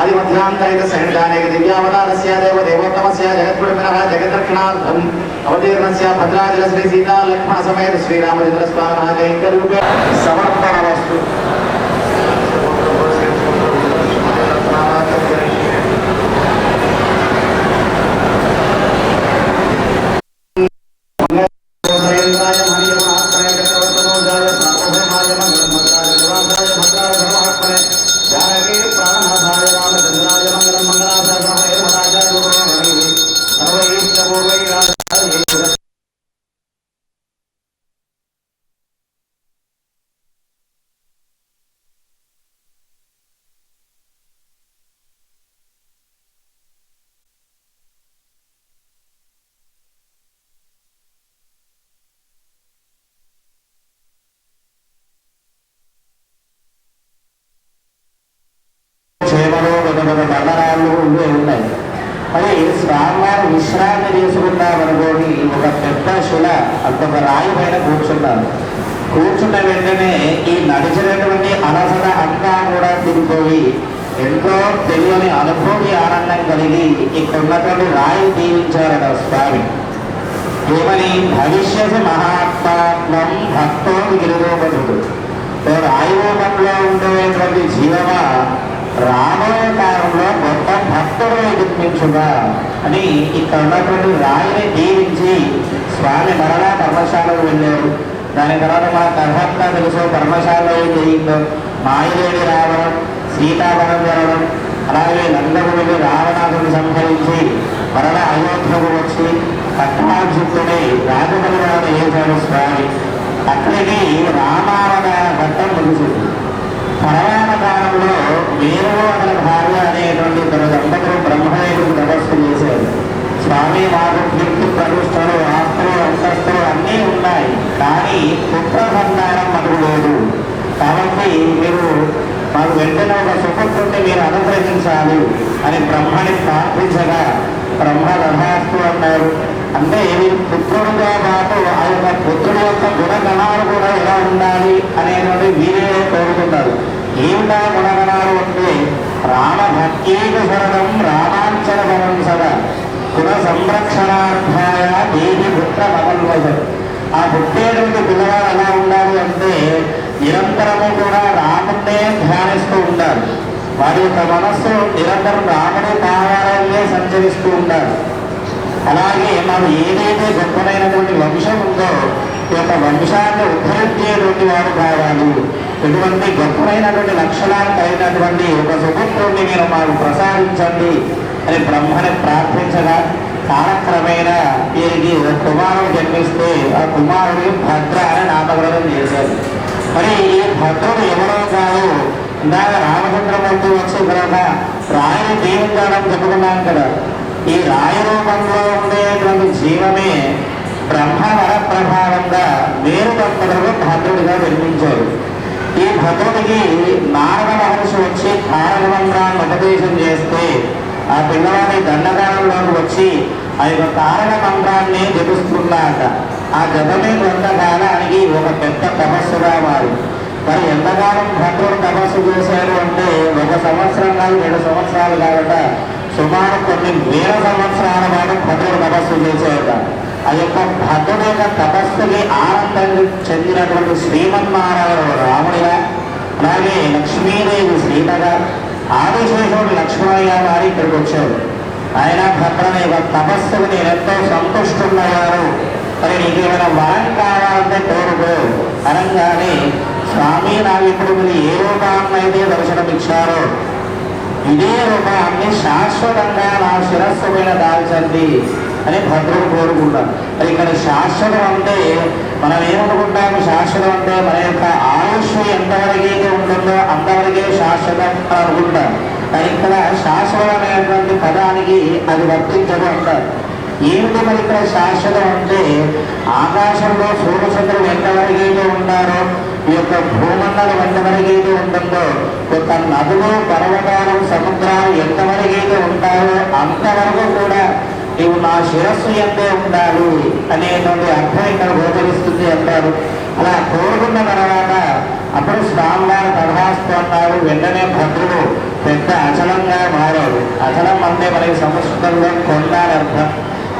ఆది మధ్యాంతరైక సైనికానేక దివ్యావతారస్య దేవ దేవోత్తమస్య జగద్గురుమినః జగద్రక్షణార్థం అవతీర్ణస్య భద్రాచల శ్రీ సీతా లక్ష్మణ సమేత శ్రీరామచంద్ర స్వామినః కైంకర్యూపే సమర్పణ వస్తు చేమలు పెద్ద పెద్ద బండరాళ్ళు ఇవే ఉన్నాయి మరి స్వామివారు విశ్రాంతి తీసుకుందామనుకోని ఒక పెద్ద శిల అంత ఒక రాయి పైన కూర్చున్నారు కూర్చున్న వెంటనే ఈ నడిచినటువంటి అలసట అంతా కూడా తిరిగిపోయి ఎంతో తెలియని అనుభూతి ఆనందం కలిగి ఇక్కడ ఉన్నటువంటి రాయి దీవించారట స్వామి. ఏమని భవిష్యత్ మహాత్మాత్మం భక్తో గిరిరూపణుడు రాయి రూపంలో ఉండేటువంటి జీవమా రాబోయే కాలంలో గొప్ప భక్తుడు ఎదుర్పించుగా అని ఇక్కడ ఉన్నటువంటి రాయిని దీవించి స్వామి మరలా పర్మశాలకు వెళ్ళారు. దాని తర్వాత మన కర్హంతా తెలుసు పర్మశాలలో ఏం జరిగిందో? మాయదేవి రావడం సీతావరం జరగడం అలాగే నందముని రావణాసుని సంహరించి మరలా అయోధ్యకు వచ్చి పట్టాభిషిక్తుని రాజపరివారం చేశాడు స్వామి. అక్కడికి రామావతార ఘట్టం ముగిసింది. తర్వాత కాలంలో అతని భార్య అనేటువంటి తన దంపతులు బ్రహ్మదేవుడు తపస్సు చేశారు. స్వామి మాకు కీర్తి ప్రతిష్టలు ఆస్తులు అంతస్తులు అన్నీ ఉన్నాయి. కానీ పుత్ర సంతానం మనకు లేదు. కాబట్టి మీరు మాకు వెంటనే ఒక సుపుత్రుడిని మీరు అనుగ్రహించాలి అని బ్రహ్మని ప్రార్థించగా బ్రహ్మ రథాస్తు అన్నారు. అంటే వీరి పుత్రుడితో పాటు ఆ యొక్క పుత్రుడు యొక్క గుణగణాలు కూడా ఎలా ఉండాలి అనేటువంటి వీరే కోరుకుంటారు. ఏమిటా గుణగణాలు అంటే రామ భక్తీక శరణం రామాంచన భవం సదా కుల సంరక్షణార్థాయ దేవి పుత్ర భగవద్వశం ఆ పుట్టేటువంటి పిల్లవాడు ఎలా ఉండాలి అంటే నిరంతరము కూడా రాముడే ధ్యానిస్తూ ఉండాలి వారి యొక్క మనస్సు నిరంతరం రాముడి భావాలనే సంచరిస్తూ ఉండాలి అలాగే మనం ఏదైతే గొప్పనైనటువంటి వంశం ఉందో ఈ యొక్క వంశాన్ని ఉద్ధరించేటువంటి వాడు కావాలి ఇటువంటి గొప్పమైనటువంటి లక్షణాలు కలిగినటువంటి ఒక సుపుత్రుడిని మీరు మాకు ప్రసాదించండి అని బ్రహ్మని ప్రార్థించగా కాలక్రమేణా వీరికి ఒక కుమారుడు జన్మిస్తే ఆ కుమారుడికి భద్ర అని నామకరణం చేశారు. మరి ఈ భద్రుడు ఎవరో కాదు. ఇందాక రామచంద్రమూర్తి వచ్చిన తర్వాత రాయని దీవించడం చెప్పుకున్నాం కదా. ఈ రాయి రూపంలో ఉండేటువంటి జీవమే బ్రహ్మ వర ప్రభావంగా వేరు దంపతులకు భద్రుడిగా జన్మించారు భద్రతకి నారద మహర్షి వచ్చి తారకమంత్రాన్ని ఉపదేశం చేస్తే ఆ పిల్లవాడి దండకాలంలోకి వచ్చి ఆ యొక్క తారక మంత్రాన్ని జపిస్తున్నాక ఆ జపమే కొంతకాలానికి ఒక పెద్ద తపస్సుగా మారి మరి ఎంతకాలం భద్రుడు తపస్సు చేశారు అంటే ఒక సంవత్సరం కాదు రెండు సంవత్సరాలు కాబట్టి సుమారు కొన్ని వేల సంవత్సరాల పాటు భద్రుడు తపస్సు చేసేట ఆ యొక్క భద్రుడు తపస్సుకి ఆనందం చెందినటువంటి శ్రీమన్నారాయణ రాముడిగా అలాగే లక్ష్మీదేవి సీతగా ఆదిశేషుడు లక్ష్మణయ్య వారి ఇక్కడికి వచ్చారు ఆయన భద్రని యొక్క తపస్సుకు నేను ఎంతో సంతుష్టున్నవారు మరి నీకు ఏమైనా వరం కావాలంటే కోరుకో. అనగానే స్వామి నాకు ఇప్పుడు మీరు ఏ రూపాన్ని అయితే దర్శనమిచ్చారో ఇదే రూపాన్ని శాశ్వతంగా నా శిరస్సు మీద దాల్చండి. అని భద్రుడు కోరుకుంటాం మరి ఇక్కడ శాశ్వతం అంటే మనం ఏమనుకుంటాము? శాశ్వతం అంటే మన యొక్క ఆయుష్ ఎంతవరకైతే ఉంటుందో అంతవరకే శాశ్వతం అనుకుంటాం. కానీ ఇక్కడ శాశ్వతమైనటువంటి పదానికి అది వర్తించదు అంటారు ఏమిటి మరి ఇక్కడ శాశ్వతం అంటే ఆకాశంలో సూర్యచంద్రులు ఎంతవరకైతే ఉంటారో ఈ యొక్క భూమండలం ఎంతవరకైతే ఉంటుందో యొక్క నదులు పర్వతాలు సముద్రాలు ఎంతవరకైతే ఉంటాయో అంతవరకు కూడా నీవు నా శిరస్సు ఎంతే ఉండాలి అనేటువంటి అర్థం ఇక్కడ గోచరిస్తుంది అంటారు. అలా కోరుకున్న తర్వాత అప్పుడు స్వామివారు తరహాస్తూ అన్నారు. వెంటనే భద్రుడు పెద్ద అచలంగా మారాడు. అచలం అంటే మనకి సంస్కృతంలో కొండ అర్థం.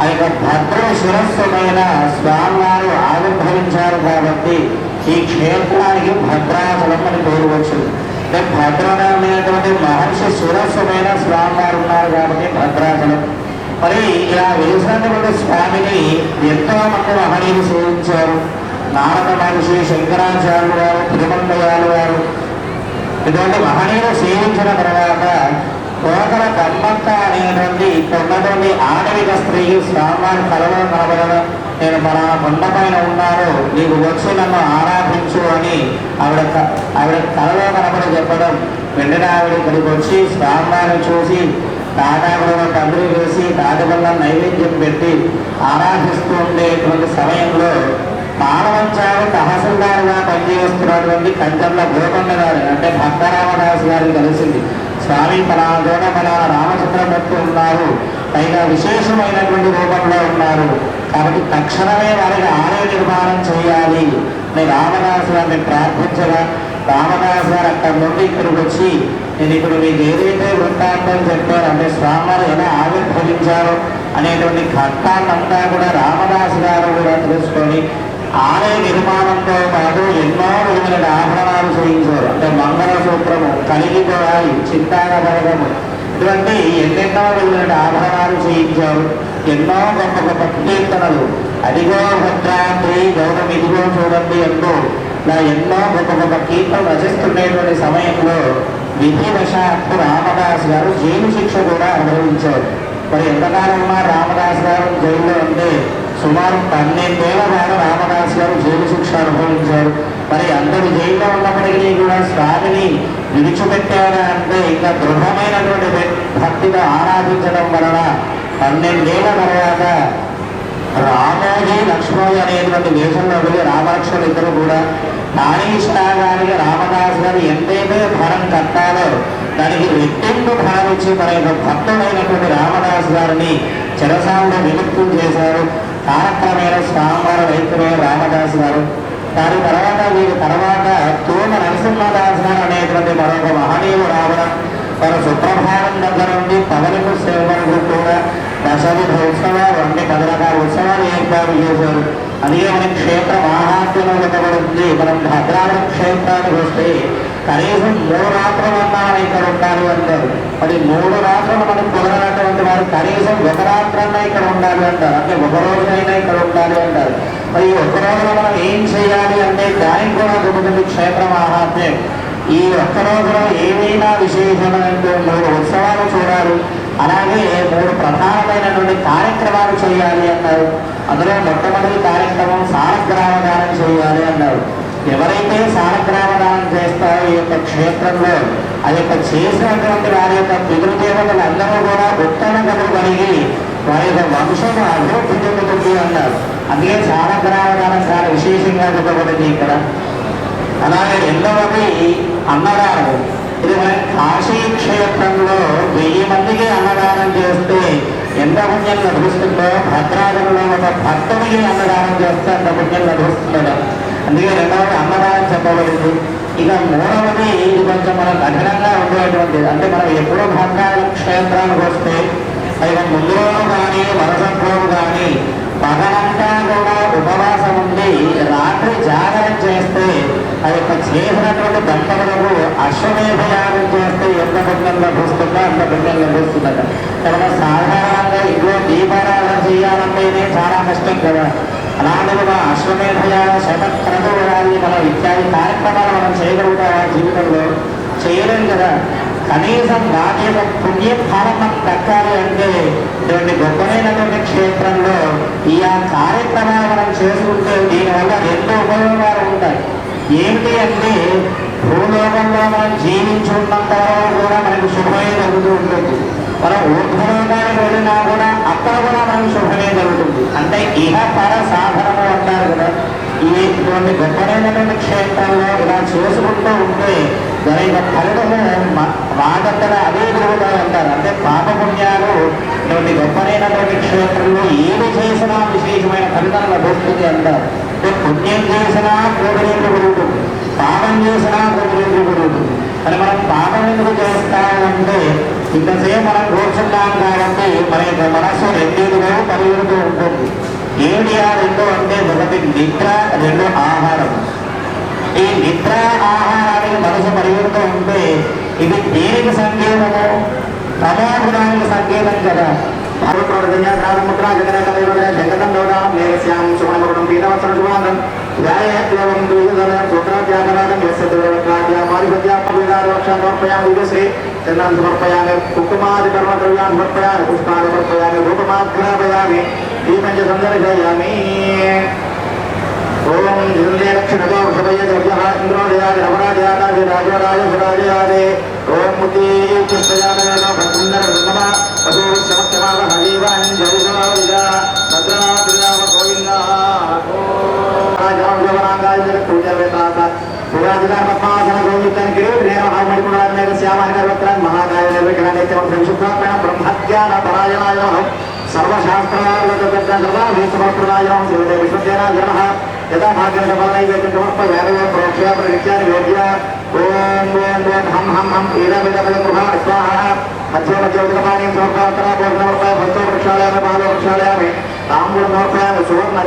ఆ యొక్క భద్ర శిరస్సుమైన స్వామివారు ఆవిర్భవించారు కాబట్టి ఈ క్షేత్రానికి భద్రాచలం అని పేరు వచ్చింది. అంటే భద్రమైనటువంటి మహర్షి శిరస్సుమైన స్వామివారు ఉన్నారు కాబట్టి భద్రాచలం. మరి ఇలా వెలిసినటువంటి స్వామిని ఎంతో మంది మహనీయులు సేవించారు. నారద మహర్షి శంకరాచార్యులు గారు తిరుమలయాలు గారు ఇటువంటి మహనీయులు సేవించిన తర్వాత కోకల కమ్మక్క అనేటువంటి ఇక్కడ ఆడవిక స్త్రీ స్వామివారి కలలో కనబడడం నేను మన కొండ పైన ఉన్నాను నీకు వచ్చి నన్ను ఆరాధించు అని ఆవిడ ఆవిడ కలలో కనబడి చెప్పడం వెంటనే ఆవిడ ఇక్కడికి వచ్చి స్వామివారిని చూసి తాటాకులను తండ్రి వేసి తాటివల్ల నైవేద్యం పెట్టి ఆరాధిస్తూ ఉండేటువంటి సమయంలో పాలవంచాలు తహసీల్దారుగా పనిచేస్తున్నటువంటి కంచర్ల గోపన్న గారు అంటే భక్తరామదాస్ గారిని కలిసింది. స్వామి పలానా చోట పలానా రామచంద్రమూర్తి ఉన్నారు. పైగా విశేషమైనటువంటి రూపంలో ఉన్నారు. కాబట్టి తక్షణమే వారికి ఆలయ నిర్మాణం చేయాలి. అని రామదాసు గారిని ప్రార్థించగా రామదాస్ గారు అక్కడ నుండి ఇక్కడికి వచ్చి నేను ఇప్పుడు మీకు ఏదైతే వృత్తాంతం చెప్పారో అంటే స్వామివారు ఎలా ఆవిర్భవించారో అనేటువంటి ఘట్టాన్నంతా కూడా రామదాస్ గారు కూడా తెలుసుకొని ఆలయ నిర్మాణంతో పాటు ఎన్నో విధమైన ఆభరణాలు చేయించారు. అంటే మంగళసూత్రము కలిగిపోవాలి చింతాన ఇటువంటి ఎన్నెన్నో విధమైన ఆభరణాలు చేయించారు. ఎన్నో గొప్ప గొప్ప కీర్తనలు. అదిగో భద్రాద్రి గౌరవం ఇదిగో చూడండి ఎంతో ఇలా ఎన్నో గొప్ప గొప్ప కీర్తనలు రచిస్తున్నటువంటి సమయంలో విధివశాత్తు రామదాస్ గారు జైలు శిక్ష కూడా అనుభవించారు. మరి ఎంతకాలమ్మా రామదాస్ గారు జైల్లో అంటే సుమారు పన్నెండేళ్ళ పాటు రామదాస్ గారు జైలు శిక్ష అనుభవించారు. మరి అందరూ జైల్లో ఉన్నప్పటికీ కూడా స్వామిని విడిచిపెట్టారా అంటే ఇంకా దృఢమైనటువంటి భక్తిగా ఆరాధించడం వలన పన్నెండేళ్ళ తర్వాత రామోజీ లక్ష్మణి అనేటువంటి వేషంలో వెళ్ళి రామలక్ష్మణులు ఇద్దరు కూడా నానీష్టాగానికి రామదాస్ గారు ఎంతైతే భరం కట్టాలో దానికి రెట్టింపు భరం ఇచ్చి మన యొక్క భక్తుడైనటువంటి రామదాస్ గారిని చెరసాలలో విముక్తం చేశారు. కాలక్రమేణ స్వామివారి రైతులే రామదాస్ గారు. దాని తర్వాత వీరి తర్వాత తూమ నరసింహదాసు గారు అనేటువంటి మరొక మహనీయుడు రావడం మన సుప్రభావం దగ్గర నుండి పవనపు సేవ వరకు కూడా దశవిధ ఉత్సవాలు అన్ని పది రకాల ఉత్సవాలు ఏర్పాటు చేశారు. అదే మన క్షేత్ర మహాత్మ్యం ఉండబడుతుంది మనం భద్రావతి క్షేత్రానికి వస్తే కనీసం మూడు రాత్రులు అన్నా ఇక్కడ ఉండాలి అంటారు. మరి మూడు రాత్రులు మనకు కుదరనటువంటి వారు కనీసం ఒక రాత్రన్నా ఇక్కడ ఉండాలి అంటారు. అంటే ఒక రోజునైనా ఇక్కడ ఉండాలి అంటారు. మరి ఒక ఒక్క రోజున మనం ఏం చేయాలి అంటే దానికి కూడా దొరుకుతుంది క్షేత్ర మహాత్మ్యం ఈ ఒక్క రోజులో ఏమైనా విశేషమైనటువంటి మూడు ఉత్సవాలు చూడాలి. అలాగే మూడు ప్రధానమైనటువంటి కార్యక్రమాలు చేయాలి అన్నారు. అందులో మొట్టమొదటి కార్యక్రమం సాలగ్రామదానం చేయాలి అన్నారు. ఎవరైతే సాలగ్రామదానం చేస్తారో ఈ యొక్క క్షేత్రంలో ఆ యొక్క చేసినటువంటి వారి యొక్క పితృదేవతలు అందరూ కూడా ఉత్తమ కథలు కలిగి వారి యొక్క వంశం అభివృద్ధి చెందుతుంది అన్నారు. అందుకే సాలగ్రామదానం చాలా విశేషంగా చెప్పబడింది ఇక్కడ. అలాగే రెండవది అన్నదానం. ఇది మన కాశీ క్షేత్రంలో వెయ్యి మందికి అన్నదానం చేస్తే ఎంత పుణ్యం లభిస్తుందో భద్రాచలంలో ఒక భక్తుడికి అన్నదానం చేస్తే అంత పుణ్యం లభిస్తుందట. అందుకే రెండవది అన్నదానం చెప్పబడింది. ఇక మూడవది ఇది కొంచెం మనం కఠినంగా ఉండేటువంటిది. అంటే మనం ఎప్పుడో భద్రాచల క్షేత్రానికి వస్తే అది ముందులో కానీ వరసత్వం కానీ పగలంతా కూడా ఉపవాసం ఉండి రాత్రి జాగరణ చేస్తే ఆ యొక్క చేసినటువంటి దంపతులకు అశ్వమేధ యాగం చేస్తే ఎంత పుణ్యం లభిస్తుందో అంత పుణ్యం లభిస్తుందట. కనుక సాధారణంగా ఇదిగో దీపారాధన చేయాలంటేనే చాలా కష్టం కదా. అలాగే మన అశ్వమేధ యాగ మనం ఇత్యాది కార్యక్రమాలు మనం చేయగలుగుతాం జీవితంలో? చేయలేం కదా. కనీసం దాని యొక్క పుణ్య మనకు దక్కాలి అంటే ఇటువంటి గొప్పనైనటువంటి క్షేత్రంలో ఈ ఆ కార్యక్రమాలు మనం చేసుకుంటే దీనివల్ల రెండు ఉపయోగాలు ఉంటాయి. ఏమిటి అంటే భూలోకంలో మనం జీవించి కూడా మనకు శుభమే జరుగుతూ ఉంటుంది. మనం ఊర్ధ్వలోకానికి వెళ్ళినా కూడా అక్కడ కూడా మనకు శుభమే జరుగుతుంది అంటే ఇహ పర సాధనము అంటారు కదా. ఈ ఇటువంటి గొప్పనైనటువంటి క్షేత్రంలో ఇలా చేసుకుంటూ ఉంటే యొక్క ఫలము మ- వాటంతట అవే అంటారు. అంటే పాపపుణ్యాలు ఇటువంటి గొప్పనైనటువంటి క్షేత్రంలో ఏమి చేసినా విశేషమైన ఫలితం లభిస్తుంది అంటారు. అంటే పుణ్యం చేసినా కోటి రెట్లు పెరుగుతుంది. పాపం చేసినా కోటి రెట్లు పెరుగుతుంది. అని మనం పాపం ఎందుకు చేస్తామంటే ఇంతసేపు మనం కూర్చున్నాం కాబట్టి మన యొక్క మనస్సు రెండింటిలో పరిగెడుతూ ఉంటుంది. ఏమిటి ఆ రెండు అంటే ఒకటి నిద్ర రెండు ఆహారం. ఈ నిద్ర ఆహారానికి మనసు పరిగెడుతూ ఉంటే ఇది దేనికి సంకేతము? తమోగుణానికి సంకేతం కదా. ముద్ర జగన జగతం దౌడాం నేరస్యాం పీతవత్సర శుభాంగం ధ్యాయేత్యవం ద్విజధర సూత్రాధ్యాకరాగం యస్య దురవక్రాధ్యా సమర్పయామి దివసే చందనం సమర్పయామి కుక్కుమాది సమర్పయామి పుష్పాన్ని సమర్పయామి రూపమాగ్రాపయామి దీపంచ సందర్శయామి. జిందే లక్షణతో వృషభయ ద్రవ్య ఇంద్రోదయాది రమణాదయాది రాజరాజ సురాజయాదే ఓం ముతి పుష్పయాదవేన భద్రుందర బ్రహ్మ అదో సమస్తమావ హరీవాన్ జరుజావిజ భద్రాద్రియామ గోవింద రాజాం జవనాంగాయ జగత్ పూజవేతాత పురాజిగా పద్మాసన గోవిందన్ కిరీట్ నేను హామడికుణాత్మక శ్యామాని నర్వత్రాన్ మహాకాయ నిర్విఘ్న నిత్యం సంశుద్ధాత్మన బ్రహ్మజ్ఞాన పరాయణాయ నమః సర్వశాస్త్రాలయం శివదే విశ్వదేనాజన యథా భాగ్యం నైవేద్యం సమర్పయామి ప్రోక్ష్య ప్రగత్యాన్ని వేద్య. ఓం ఓం ఓం హం హం హం. ఈరమిదపద గృహ స్వాహ. మధ్య మధ్య ఉదకపానీయం సమర్పయాత్ర భోజనమర్పయ భక్తో వృక్షాలయామి బాలో వృక్షాలయామి తాంబూలం సమర్పయామి సువర్ణ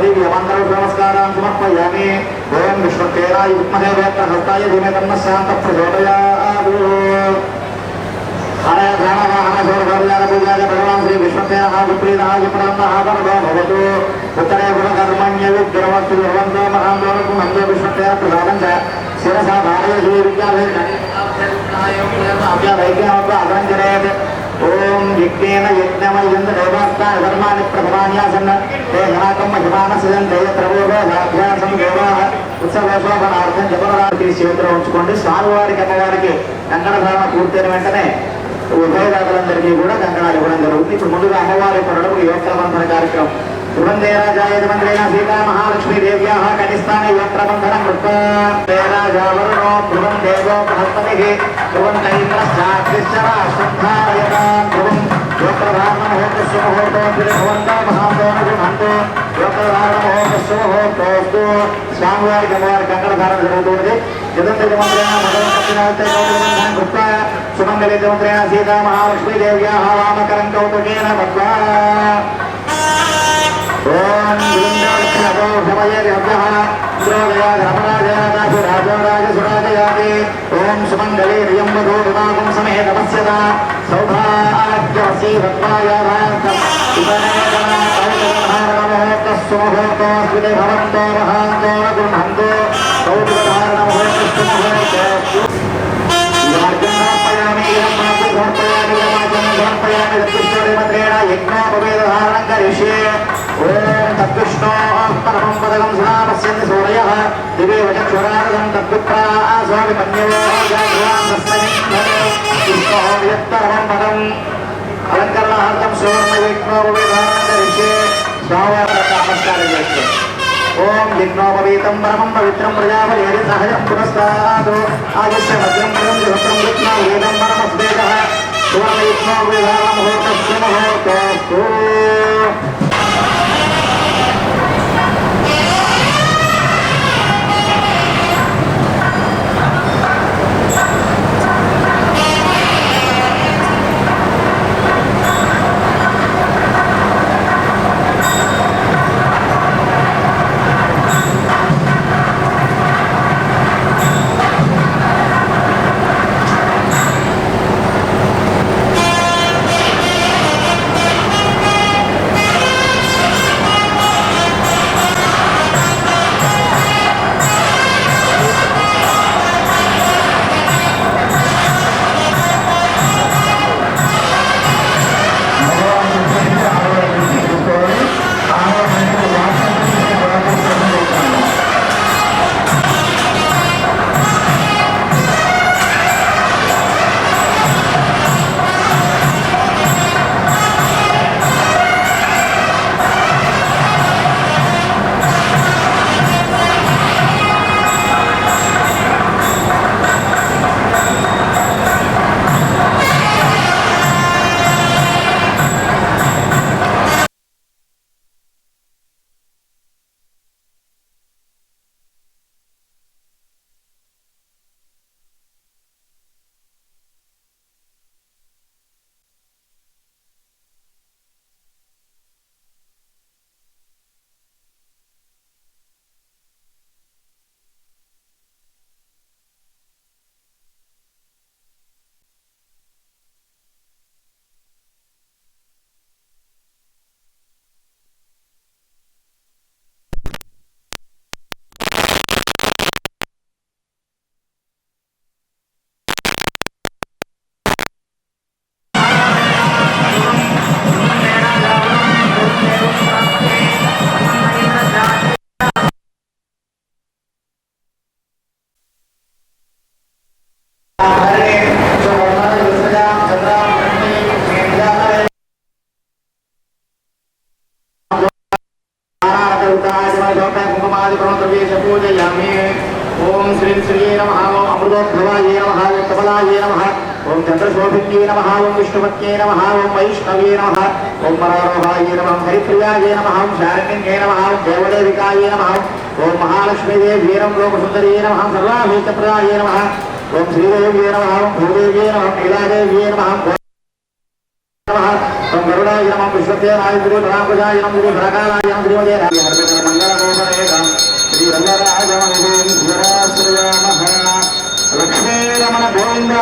దివ్య మంత్ర నమస్కారాన్ని సమర్పయామి ఓం విశ్వకేరాయ విద్మహే వేత్ర హస్తాయ ధీమే తన్న శాంత ప్రచోదయాదు హరే ప్రాణ హర సౌరభర్యాల పూజాయ భగవాన్ శ్రీ విశ్వసేన విప్రీత విప్రాంత ఆదరదో భవతు. ఉత్తరే గుణకర్మణ్య విగ్రహవస్తు భవంతో మహాందోలకు నందో విశ్వసేన ప్రసాదం చ. శిరసా భారయ శ్రీ విద్యాలయ అదంజరేత్ ఓం యజ్ఞేన యజ్ఞమయ్యంత దేవాస్తా ధర్మాన్ని ప్రథమాన్యాసన్న తే జనాకం మహిమాన సిదంతే త్రవోగో సాధ్యాసం దేవాః ఉత్సవశోభనార్థం జపరాత్రి చేతిలో ఉంచుకోండి. స్వామివారికి అమ్మవారికి కంకణ ధారణ పూర్తయిన వెంటనే ఉభయదాతలందరికీ కూడా కంకణాలు ఇవ్వడం జరుగుతుంది. ఇప్పుడు ముందుగా అమ్మవారి కొనడం యోగబంధన కార్యక్రమం. ధ్రువందే రాజాయ మంత్రేణ సీతా మహాలక్ష్మీ దేవ్యా కనిస్థానే యోగబంధనం కృత్వా రాజావరుణో దేవో బృహస్పతి. ధ్రువం తైంద్రశ్చాగ్నిశ్చరా శ్రద్ధాయతా ధ్రువం ముహూర్తో మహాంతోన గృహంతో ముహూర్తోస్తు స్వామివారికి అమ్మవారికి కంకణ ధారణ జరుగుతుంది జగంతరి మంత్రేణ భగవంతుని కృత్వా సుమంగళి మంత్రేణ సీతా మహాలక్ష్మీ దేవ్యా వామకరం కౌతుకేన బద్ధ్వా ఓం బృందాక్షరతో సమయర్యభ్యః ద్రోదయాధర్మరాజయాదాసు రాజోరాజ సురాజయాది ఓం సుమంగళే రియంబధో వివాహం సమేత పశ్యత సౌభాగ్యవసీ భద్వాయాధార్థం సుమహోర్తోస్మితే భవంతో మహాంతో గృహంతో కౌతుకధారణమహోర్తస్సు అలంకరణ సమర్పయామి సమర్పయామి సమర్పయామి దత్తుష్టోదేవత్రేణ యజ్ఞోపవేదధారణం స్వామి నమస్కారం చేస్తాం ఓం యజ్ఞోపవీతం పరమం పవిత్రం ప్రజాపతి సహజం పురస్తాదు ఆదిత్య మధ్యం పదం జహత్రం యజ్ఞ వేదం పరమస్వేద. సువర్ణ యజ్ఞోపవేదాన ఓం మరారోహాయ నమ హరిప్రియాయ నమ ఓం శారణ్యే నమ ఓం దేవదేవికాయ నమ ఓం మహాలక్ష్మీదేవ్యే నమ లోకసుందరీ నమ సర్వాభీతప్రదాయ నమ ఓం శ్రీదేవ్యే నమ ఓం భూదేవ్యే నమ నీలాదేవ్యే నమ ఓం గరుడాయ విశ్వదేవాయ గురు గురు భరకాలాయ శ్రీమదే శ్రీ లక్ష్మీ రమణ గోవిందా.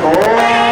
Oh!